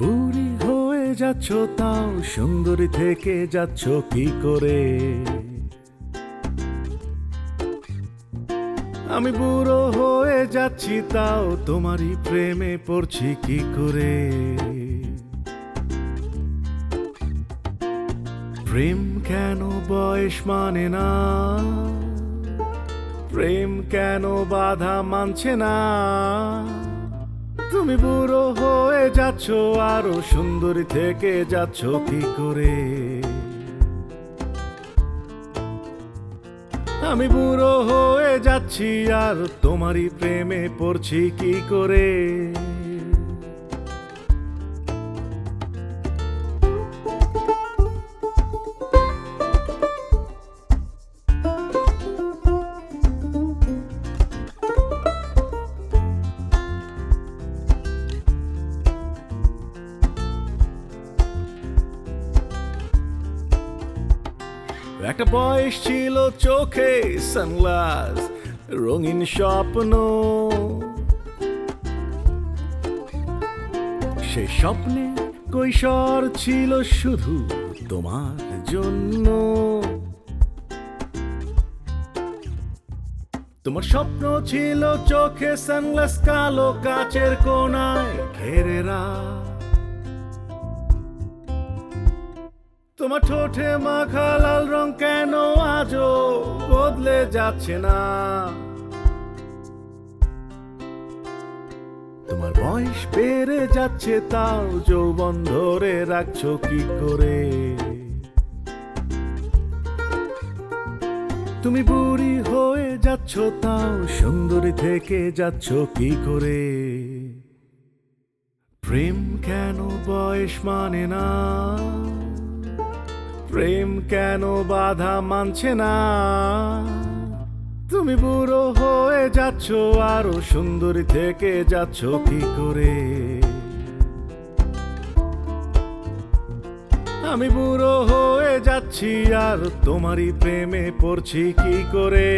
বুড়ি হয়ে যাচ্ছ তাও, সুন্দরী থেকে যাচ্ছ কি করে? আমি বুড়ো হয়ে যাচ্ছি তাও, তোমারই প্রেমে পড়ছি কি করে? প্রেম কেন বয়স মানে না? প্রেম কেন বাধা মানছে না? তুমি বুড়ো হয়ে যাচ্ছ, আরও সুন্দরী থেকে যাচ্ছ, কি করে? আমি বুড়ো হয়ে যাচ্ছি, আর তোমারই প্রেমে পড়ছি, কি করে? একটা বয়স ছিল চোখে সানগ্লাস, রঙিন স্বপ্ন। সে স্বপ্নে কৈশোর ছিল শুধু তোমার জন্য। তোমার স্বপ্ন ছিল চোখে সানগ্লাস কালো কাচের কোনায় ঘেরে তোমার ঠোঁটে মাখা লাল রং কেন আজও বদলে যাচ্ছে না? তোমার বয়স বেড়ে যাচ্ছে, তাও যৌবন ধরে রাখছো কি করে? তুমি বুড়ি হয়ে যাচ্ছ, তাও সুন্দরী থেকে যাচ্ছ কি করে? প্রেম কেন বয়স মানে না? প্রেম কেন বাধা মানছে না? তুমি বুড়ো হয়ে যাচ্ছ, আরও সুন্দরী থেকে যাচ্ছ, কি করে? আমি বুড়ো হয়ে যাচ্ছি, আর তোমারই প্রেমে পড়ছি, কি করে?